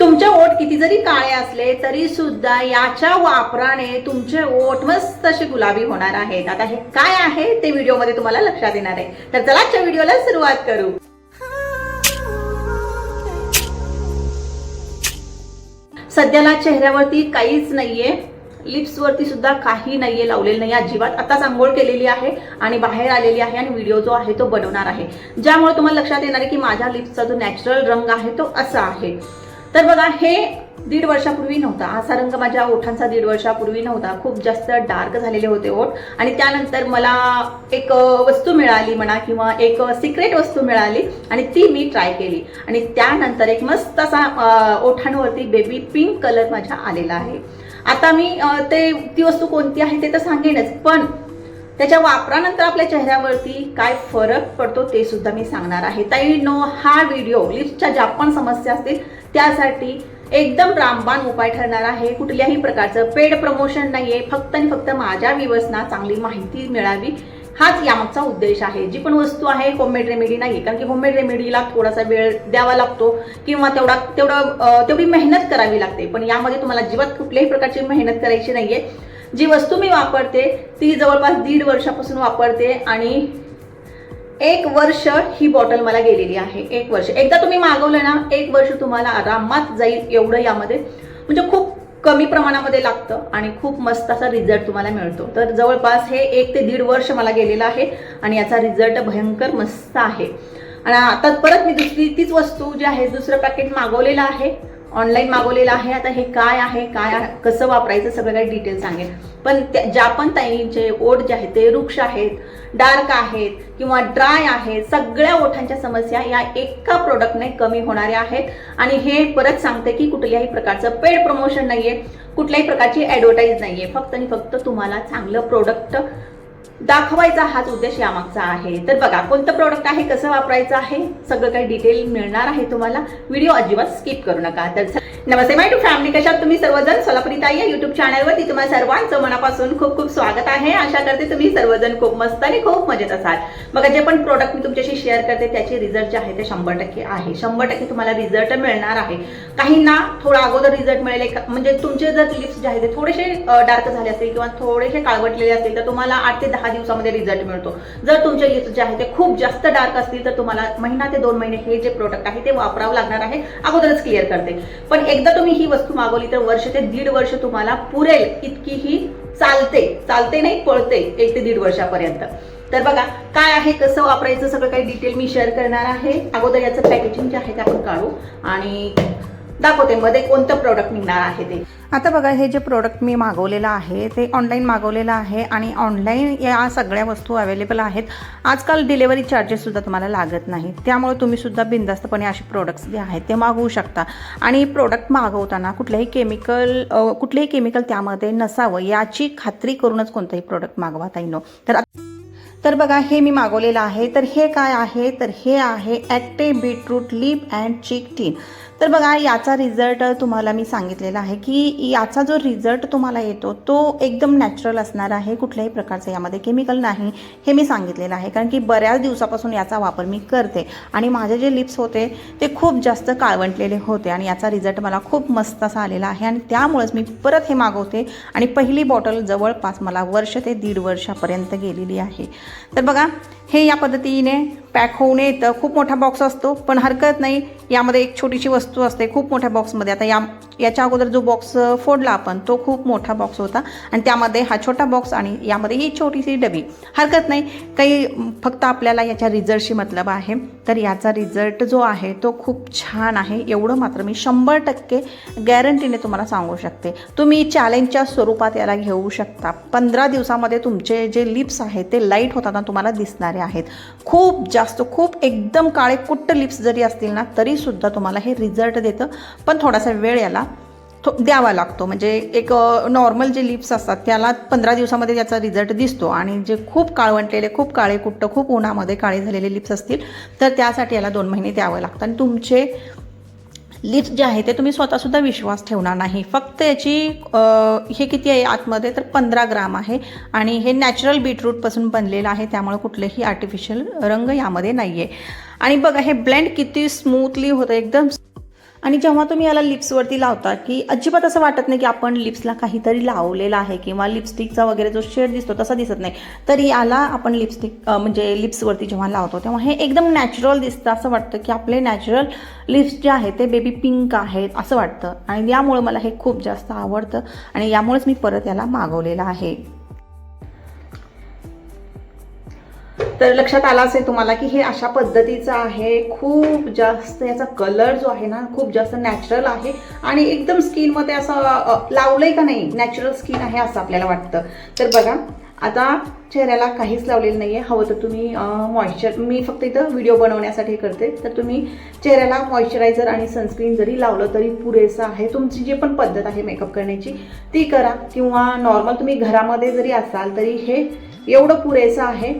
तुमचे ओठ किती जरी काळे असले तरी सुद्धा याच्या वापराने तुमचे ओठ मस्त असे गुलाबी होणार आहेत. आता हे काय आहे ते व्हिडिओमध्ये तुम्हाला लक्षात येणार आहे. तर चला आजच्या व्हिडिओला सुरुवात करू. सध्याला चेहऱ्यावरती काहीच नाहीये. लिप्स वरती सुद्धा काही नाहीये लावलेलं नाही अजिबात आताच आंघोळ केलेली आहे आणि बाहेर आलेली आहे आणि व्हिडिओ जो आहे तो बनवणार आहे. ज्यामुळे तुम्हाला लक्षात येणार आहे की माझ्या लिप्सचा जो नॅचरल रंग आहे तो असा आहे. तर बघा हे दीड वर्षापूर्वी नव्हता. असा रंग माझ्या ओठांचा दीड वर्षापूर्वी नव्हता. खूप जास्त डार्क झालेले होते ओठ. आणि त्यानंतर मला एक वस्तू मिळाली म्हणा किंवा एक सिक्रेट वस्तू मिळाली आणि ती मी ट्राय केली. आणि त्यानंतर एक मस्त असा ओठांवरती बेबी पिंक कलर माझ्या आलेला आहे. आता मी ते ती वस्तू कोणती आहे ते तर सांगेनच पण त्याच्या वापरानंतर आपल्या चेहऱ्यावरती काय फरक पडतो ते सुद्धा मी सांगणार आहे. ताई नो हा व्हिडिओ लिप्सच्या ज्या पण समस्या असतील त्यासाठी एकदम रामबाण उपाय ठरणार आहे. कुठल्याही प्रकारचं पेड प्रमोशन नाहीये. फक्त आणि फक्त माझ्या विवसना चांगली माहिती मिळावी. हाच यामागचा उद्देश आहे. जी पण वस्तू आहे होममेड रेमेडी नाही कारण की होममेड रेमेडीला थोडासा वेळ द्यावा लागतो किंवा तेवढा तेवढं तेवढी मेहनत करावी लागते. पण यामध्ये तुम्हाला अजिबात कुठल्याही प्रकारची मेहनत करायची नाहीये. जी वस्तू मी वापरते ती जवळपास दीड वर्षापासून वापरते आणि एक वर्ष ही बॉटल मला गेलेली आहे. एक वर्ष. एकदा तुम्ही मागवलं ना एक वर्ष तुम्हाला आरामात जाईल एवढं यामध्ये. म्हणजे खूप कमी प्रमाणामध्ये लागतं आणि खूप मस्त असा रिझल्ट तुम्हाला मिळतो. तर जवळपास हे एक ते दीड वर्ष मला गेलेलं आहे आणि याचा रिझल्ट भयंकर मस्त आहे. आणि आता परत मी दुसरी तीच वस्तू जी आहे दुसरं पॅकेट मागवलेलं आहे. ऑनलाईन मागवलेलं आहे. आता हे काय आहे काय कसं वापरायचं सगळं काही डिटेल सांगेन. पण त्या- ज्या पण ताईंचे ओठ जे आहेत ते वृक्ष आहेत डार्क आहेत किंवा ड्राय आहेत सगळ्या ओठांच्या समस्या या एका प्रोडक्टने कमी होणाऱ्या आहेत. आणि हे परत सांगते की कुठल्याही प्रकारचं पेड प्रमोशन नाहीये. कुठल्याही प्रकारची ॲडव्हर्टाईज नाहीये. फक्त आणि फक्त तुम्हाला चांगलं प्रोडक्ट दाखवायचा हाच उद्देश यामागचा आहे. तर बघा कोणतं प्रोडक्ट आहे कसं वापरायचं आहे सगळं काही डिटेल मिळणार आहे तुम्हाला. व्हिडिओ अजिबात स्किप करू नका. तर नमस्ते माय टू फॅमिली कशात? तुम्ही सर्वजण सोलापुरी ताई या युट्यूब चॅनलवरती तुम्हाला सर्वांचं मनापासून खूप खूप स्वागत आहे. आशा करते तुम्ही सर्वजण खूप मस्त आणि खूप मजेत असाल. मग जे पण प्रोडक्ट मी तुमच्याशी शेअर करते त्याचे रिझल्ट जे आहे ते शंभर टक्के आहे. शंभर टक्के तुम्हाला रिझल्ट मिळणार आहे. काहींना थोडा अगोदर रिझल्ट मिळेल म्हणजे तुमचे जर लिप्स जे आहे ते थोडेसे डार्क झाले असतील किंवा थोडेसे काळवटलेले असतील तर तुम्हाला आठ ते दहा दिवसामध्ये रिझल्ट मिळतो. जर तुमचे लिप्स जे आहे ते खूप जास्त डार्क असतील तर तुम्हाला महिना ते दोन महिने हे जे प्रोडक्ट आहे ते वापरावं लागणार आहे. अगोदरच क्लिअर करते. पण एकदा तुम्ही ही वस्तू मागवली तर वर्ष ते दीड वर्ष तुम्हाला पुरेल इतकी ही चालते. चालते नाही पळते एक ते दीड वर्षापर्यंत. तर बघा काय आहे कसं वापरायचं सगळं काही डिटेल मी शेअर करणार आहे. अगोदर याचं पॅकेजिंग जे आहे ते आपण काढू. आणि दाखवते मध्ये कोणतं प्रोडक्ट निघणार आहे ते. आता बघा हे जे प्रोडक्ट मी मागवलेलं आहे ते ऑनलाईन मागवलेलं आहे आणि ऑनलाईन या सगळ्या वस्तू अवेलेबल आहेत. आजकाल डिलेवरी चार्जेससुद्धा तुम्हाला लागत नाही त्यामुळे तुम्हीसुद्धा बिंदास्तपणे असे प्रोडक्ट्स जे आहेत ते मागवू शकता. आणि प्रोडक्ट मागवताना कुठल्याही केमिकल कुठलेही केमिकल त्यामध्ये नसावं याची खात्री करूनच कोणतंही प्रोडक्ट मागवा ताईनो. तर तर बघा हे मी मागवलेलं आहे. तर हे काय आहे? तर हे आहे ॲक्टे beetroot lip and cheek tint तर बघा याचा रिझल्ट तुम्हाला मी सांगितलेला आहे की याचा जो रिझल्ट तुम्हाला येतो तो एकदम नॅचरल असणार आहे कुठल्याही प्रकारचं यामध्ये केमिकल नाही हे मी सांगितलेलं आहे. कारण की बऱ्याच दिवसापासून याचा वापर मी करते आणि माझे जे लिप्स होते ते खूप जास्त काळवंटलेले होते आणि याचा रिझल्ट मला खूप मस्त असा आलेला आहे आणि त्यामुळेच मी परत हे मागवते आणि पहिली बॉटल जवळपास मला वर्ष ते दीड वर्षापर्यंत गेलेली आहे. तर बघा हे या पद्धतीने पॅक होऊन येतं. खूप मोठा बॉक्स असतो पण हरकत नाही. यामध्ये एक छोटीशी वस्तू असते खूप मोठ्या बॉक्समध्ये आता या याच्या अगोदर जो बॉक्स फोडला आपण तो खूप मोठा बॉक्स होता. आणि त्यामध्ये हा छोटा बॉक्स आणि यामध्ये ही छोटीशी डबी. हरकत नाही. काही फक्त आपल्याला याच्या रिझल्टशी मतलब आहे. तर याचा रिझल्ट जो आहे तो खूप छान आहे. एवढं मात्र मी शंभर टक्के गॅरंटीने तुम्हाला सांगू शकते. तुम्ही चॅलेंजच्या स्वरूपात याला घेऊ शकता. पंधरा दिवसामध्ये तुमचे जे लिप्स आहेत ते लाइट होताना तुम्हाला दिसणारे आहेत. खूप जास्त खूप एकदम काळे कुट्ट लिप्स जरी असतील ना तरीसुद्धा तुम्हाला हे रिझल्ट देतं. पण थोडासा वेळ याला थो द्यावा लागतो. म्हणजे एक नॉर्मल जे लिप्स असतात त्याला पंधरा दिवसामध्ये त्याचा रिझल्ट दिसतो. आणि जे खूप काळवंटलेले खूप काळे कुट्ट खूप उन्हामध्ये काळे झालेले लिप्स असतील तर त्यासाठी याला दोन महिने द्यावं लागतं. आणि तुमचे लिप्स जे आहे ते तुम्ही स्वतःसुद्धा विश्वास ठेवणार नाही. फक्त याची हे किती आहे आतमध्ये तर पंधरा ग्राम आहे. आणि हे नॅचरल बीटरूटपासून बनलेलं आहे त्यामुळे कुठलेही आर्टिफिशियल रंग यामध्ये नाही आहे आणि बघा हे ब्लेंड किती स्मूथली होतं एकदम आणि जेव्हा तुम्ही याला लिप्सवरती लावता की अजिबात असं वाटत नाही की आपण लिप्सला काहीतरी लावलेलं आहे किंवा लिपस्टिकचा वगैरे जो शेड दिसतो तसा दिसत नाही. तर याला आपण लिपस्टिक म्हणजे लिप्सवरती जेव्हा लावतो तेव्हा हे एकदम नॅचरल दिसतं असं वाटतं की आपले नॅचरल लिप्स जे आहेत ते बेबी पिंक आहेत असं वाटतं. आणि यामुळं मला हे खूप जास्त आवडतं आणि यामुळेच मी परत याला मागवलेलं आहे. तर लक्षात आला असेल तुम्हाला की हे अशा पद्धतीचं आहे. खूप जास्त याचा कलर जो आहे ना खूप जास्त नॅचरल आहे. आणि एकदम स्किनमध्ये असं लावलंय का नाही? नॅचरल स्किन आहे असं आपल्याला वाटतं. तर बघा आता चेहऱ्याला काहीच लावलेलं नाही आहे हवं तर तुम्ही मॉइश्चर मी फक्त इथं व्हिडिओ बनवण्यासाठी करते. तर तुम्ही चेहऱ्याला मॉइश्चरायझर आणि सनस्क्रीन जरी लावलं तरी पुरेसं आहे. तुमची जी पण पद्धत आहे मेकअप करण्याची ती करा. किंवा नॉर्मल तुम्ही घरामध्ये जरी असाल तरी हे एवढं पुरेसं आहे.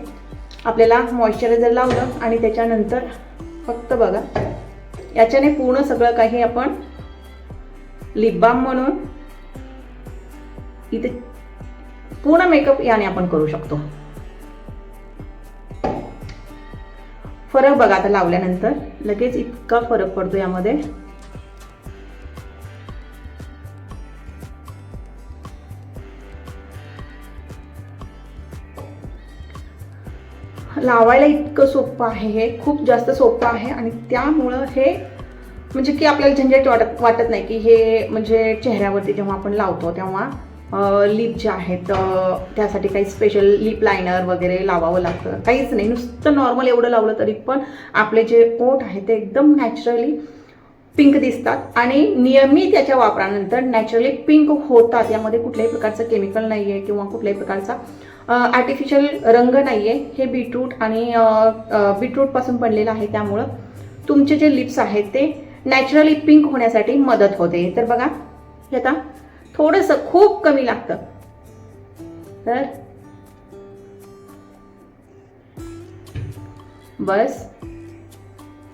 आपल्याला मॉइश्चरायझर लावलं आणि त्याच्यानंतर फक्त बघा याच्याने पूर्ण सगळं काही आपण लिप बाम म्हणून इथे पूर्ण मेकअप याने आपण करू शकतो. फरक बघा आता लावल्यानंतर लगेच इतका फरक पडतो यामध्ये. लावायला इतकं सोपं आहे हे खूप जास्त सोपं आहे आणि त्यामुळं हे म्हणजे की आपल्याला झंझट वाटत वाटत नाही की हे म्हणजे चेहऱ्यावरती जेव्हा आपण लावतो तेव्हा लिप जे आहेत त्यासाठी काही स्पेशल लिप लायनर वगैरे लावावं लागतं. काहीच नाही. नुसतं नॉर्मल एवढं लावलं तरी पण आपले जे ओठ आहे ते एकदम नॅचरली पिंक दिसतात आणि नियमित याच्या वापरानंतर नॅचरली पिंक होतात. यामध्ये कुठल्याही प्रकारचं केमिकल नाही आहे किंवा कुठल्याही प्रकारचा आर्टिफिशियल रंग नाही आहे हे बीटरूट आणि बीटरूटपासून बनलेलं आहे त्यामुळं तुमचे जे लिप्स आहेत ते नॅचरली पिंक होण्यासाठी मदत होते. तर बघा हे आता थोडंसं खूप कमी लागतं. तर बस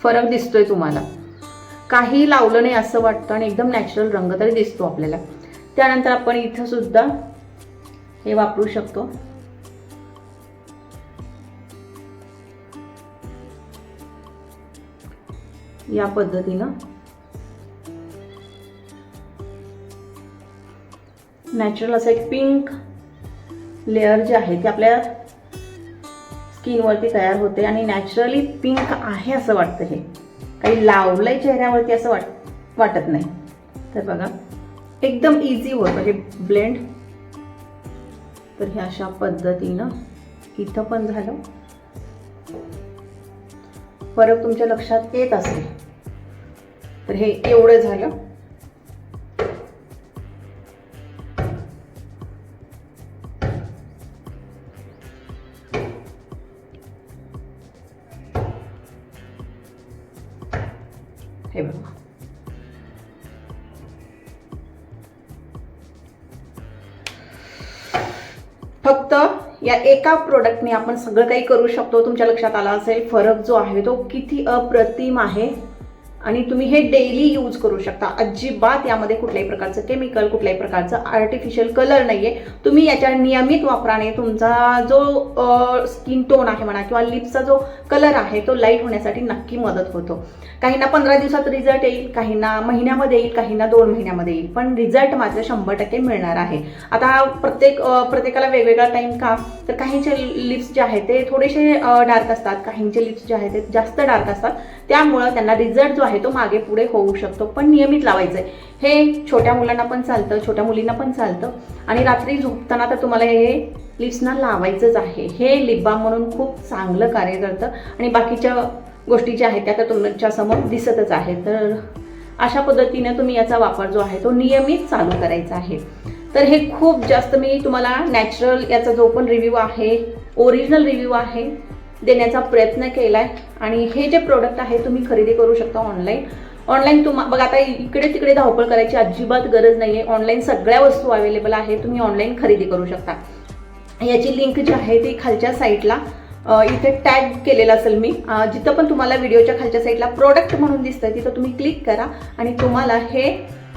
फरक दिसतोय तुम्हाला. काही लावलं नाही असं वाटतं आणि एकदम नॅचरल रंग तरी दिसतो आपल्याला. त्यानंतर आपण इथं सुद्धा हे वापरू शकतो. या पद्धतीनं. नॅचरल असं एक पिंक लेअर जे आहे ते आपल्या स्किनवरती तयार होते आणि नॅचरली पिंक आहे असं वाटतं हे. काही लावलंय चेहऱ्यावरती असं वाट वाटत नाही. तर बघा एकदम इझी होतं हे ब्लेंड तर हे अशा पद्धतीनं इथं पण झालं. फरक तुमच्या लक्षात येत असेल. तर हे एवढं झालं. हे बघा. फक्त या एका प्रोडक्टने आपण सगळं काही करू शकतो. तुमच्या लक्षात आला असेल फरक जो आहे तो किती अप्रतिम आहे. आणि तुम्ही हे डेली यूज करू शकता. अजिबात यामध्ये कुठल्याही प्रकारचं केमिकल कुठल्याही प्रकारचं आर्टिफिशियल कलर नाही आहे तुम्ही याच्या नियमित वापराने तुमचा जो स्किन टोन आहे म्हणा किंवा लिप्सचा जो कलर आहे तो लाइट होण्यासाठी नक्की मदत होतो. काहींना पंधरा दिवसात रिझल्ट येईल काहींना महिन्यामध्ये येईल काहींना दोन महिन्यामध्ये येईल पण रिझल्ट मात्र शंभर टक्के मिळणार आहे. आता प्रत्येक प्रत्येकाला वेगवेगळा टाईम का? तर काहींचे लिप्स जे आहेत ते थोडेसे डार्क असतात काहींचे लिप्स जे आहेत ते जास्त डार्क असतात. त्यामुळं त्यांना रिझल्ट जो आहे तो मागे पुढे होऊ शकतो पण नियमित लावायचं आहे हे छोट्या मुलांना पण चालतं छोट्या मुलींना पण चालतं. आणि रात्री झोपताना तर तुम्हाला हे लिप्सना लावायचंच आहे. हे लिप बाम म्हणून खूप चांगलं कार्य करतं. आणि बाकीच्या गोष्टी ज्या आहेत त्या तर तुमच्यासमोर दिसतच आहेत. तर अशा पद्धतीने तुम्ही याचा वापर जो आहे तो नियमित चालू करायचा आहे. तर हे खूप जास्त मी तुम्हाला नॅचरल याचा जो पण रिव्ह्यू आहे ओरिजिनल रिव्ह्यू आहे देण्याचा प्रयत्न केला आहे आणि हे जे प्रोडक्ट आहे तुम्ही खरेदी करू शकता ऑनलाईन ऑनलाईन तुम्हा बघा आता इकडे तिकडे धावपळ करायची अजिबात गरज नाही आहे ऑनलाईन सगळ्या वस्तू अवेलेबल आहे तुम्ही ऑनलाईन खरेदी करू शकता. याची लिंक जी आहे ती खालच्या साईडला इथे टॅग केलेलं असेल मी. जिथं पण तुम्हाला व्हिडिओच्या खालच्या साईडला प्रोडक्ट म्हणून दिसतं तिथं तुम्ही क्लिक करा आणि तुम्हाला हे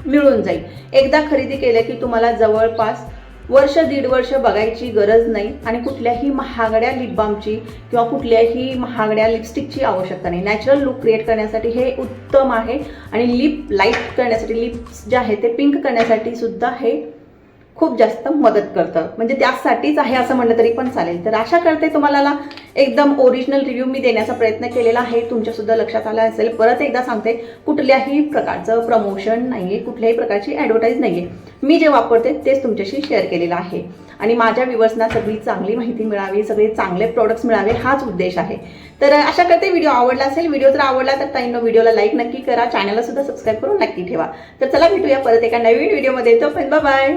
मिळून जाईल. एकदा खरेदी केलं की तुम्हाला जवळपास वर्ष दीड वर्ष बघायची गरज नाही आणि कुठल्याही महागड्या लिप बामची किंवा कुठल्याही महागड्या लिपस्टिकची आवश्यकता नाही. नॅचरल लुक क्रिएट करण्यासाठी हे उत्तम आहे आणि लिप लाइट करण्यासाठी लिप्स जे आहे ते पिंक करण्यासाठी सुद्धा हे खूप जास्त मदत करतं. म्हणजे त्यासाठीच आहे असं म्हणलं तरी पण चालेल. तर आशा करते तुम्हाला एकदम ओरिजिनल रिव्ह्यू मी देण्याचा प्रयत्न केलेला आहे. तुमच्यासुद्धा लक्षात आलं असेल. परत एकदा सांगते कुठल्याही प्रकारचं प्रमोशन नाही आहे कुठल्याही प्रकारची ॲडव्हर्टाईज नाही आहे मी जे वापरते तेच तुमच्याशी शेअर केलेलं आहे. आणि माझ्या व्ह्युअर्सना सगळी चांगली माहिती मिळावी सगळे चांगले प्रोडक्ट्स मिळावे हाच उद्देश आहे. तर अशा करते व्हिडिओ आवडला असेल व्हिडिओ जर आवडला तर ताईंनो व्हिडिओला लाईक नक्की करा. चॅनलला सुद्धा सबस्क्राईब करून नक्की ठेवा. तर चला भेटूया परत एका नवीन व्हिडिओमध्ये येतो पण बाय